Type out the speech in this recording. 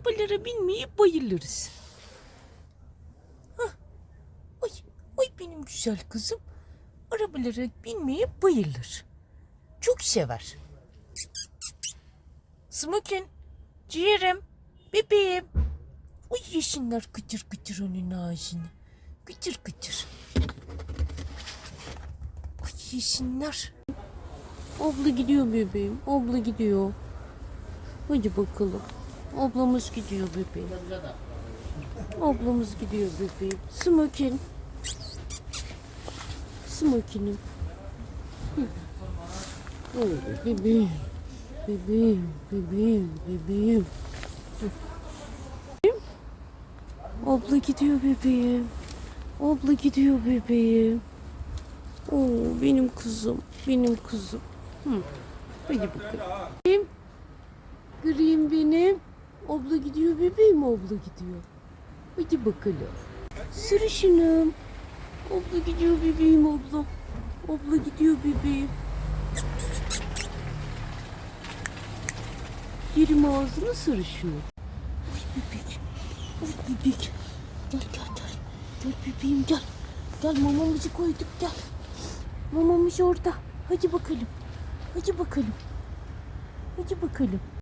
arabalara binmeyi bayılırız. Hah. Oy, oy benim güzel kızım. Arabalara binmeyi bayılır. Çok sever. Smokin, ciğerim, bebeğim. Oy yesinler kıtır kıtır onun ağzını. Kıtır kıtır. Oy yesinler. Abla gidiyor bebeğim. Abla gidiyor. Hadi bakalım. Ablamız gidiyor bebeğim. Ablamız gidiyor bebeğim. Smokin. Smokin'im. Oy, bebeğim. Bebeğim, bebeğim, bebeğim. Hı. Abla gidiyor bebeğim. Abla gidiyor bebeğim. Oo, benim kızım, benim kızım. Hı. Hadi bakalım. Green benim. Abla gidiyor bebeğim, abla gidiyor. Hadi bakalım. Sırışınım. Abla gidiyor bebeğim abla. Abla gidiyor bebeğim. Yerim ağzını sarışını. Ay bebek. Ay bebek. Gel gel gel. Gel bebeğim gel. Gel mamamızı koyduk gel. Mamamız orada. Hadi bakalım. Hadi bakalım. Hadi bakalım.